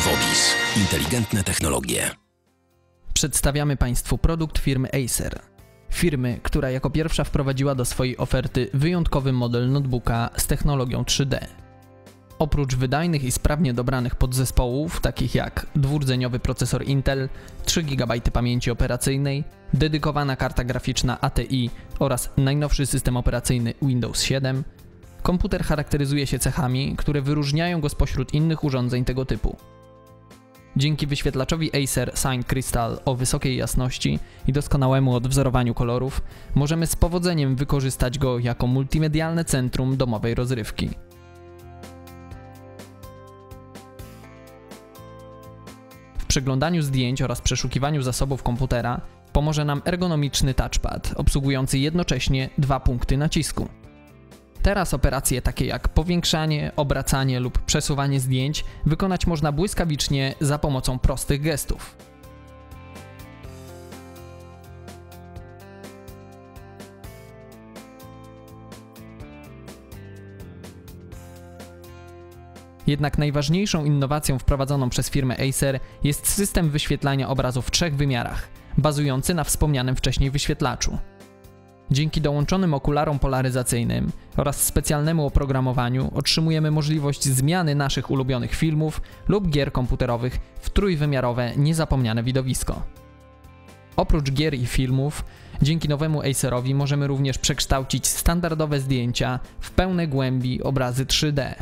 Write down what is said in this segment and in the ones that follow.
Wobis. Inteligentne technologie. Przedstawiamy Państwu produkt firmy Acer. Firmy, która jako pierwsza wprowadziła do swojej oferty wyjątkowy model notebooka z technologią 3D. Oprócz wydajnych i sprawnie dobranych podzespołów, takich jak dwurdzeniowy procesor Intel, 3 GB pamięci operacyjnej, dedykowana karta graficzna ATI oraz najnowszy system operacyjny Windows 7, komputer charakteryzuje się cechami, które wyróżniają go spośród innych urządzeń tego typu. Dzięki wyświetlaczowi Acer Sign Crystal o wysokiej jasności i doskonałemu odwzorowaniu kolorów, możemy z powodzeniem wykorzystać go jako multimedialne centrum domowej rozrywki. W przeglądaniu zdjęć oraz przeszukiwaniu zasobów komputera pomoże nam ergonomiczny touchpad, obsługujący jednocześnie dwa punkty nacisku. Teraz operacje takie jak powiększanie, obracanie lub przesuwanie zdjęć wykonać można błyskawicznie za pomocą prostych gestów. Jednak najważniejszą innowacją wprowadzoną przez firmę Acer jest system wyświetlania obrazu w trzech wymiarach, bazujący na wspomnianym wcześniej wyświetlaczu. Dzięki dołączonym okularom polaryzacyjnym oraz specjalnemu oprogramowaniu otrzymujemy możliwość zmiany naszych ulubionych filmów lub gier komputerowych w trójwymiarowe, niezapomniane widowisko. Oprócz gier i filmów, dzięki nowemu Acerowi możemy również przekształcić standardowe zdjęcia w pełne głębi obrazy 3D.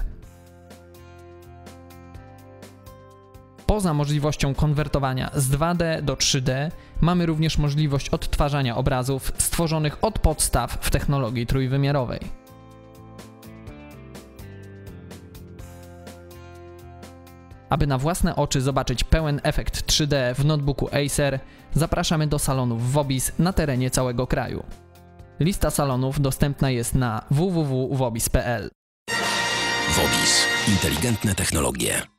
Poza możliwością konwertowania z 2D do 3D, mamy również możliwość odtwarzania obrazów stworzonych od podstaw w technologii trójwymiarowej. Aby na własne oczy zobaczyć pełen efekt 3D w notebooku Acer, zapraszamy do salonów Wobis na terenie całego kraju. Lista salonów dostępna jest na www.wobis.pl. Wobis. Inteligentne technologie.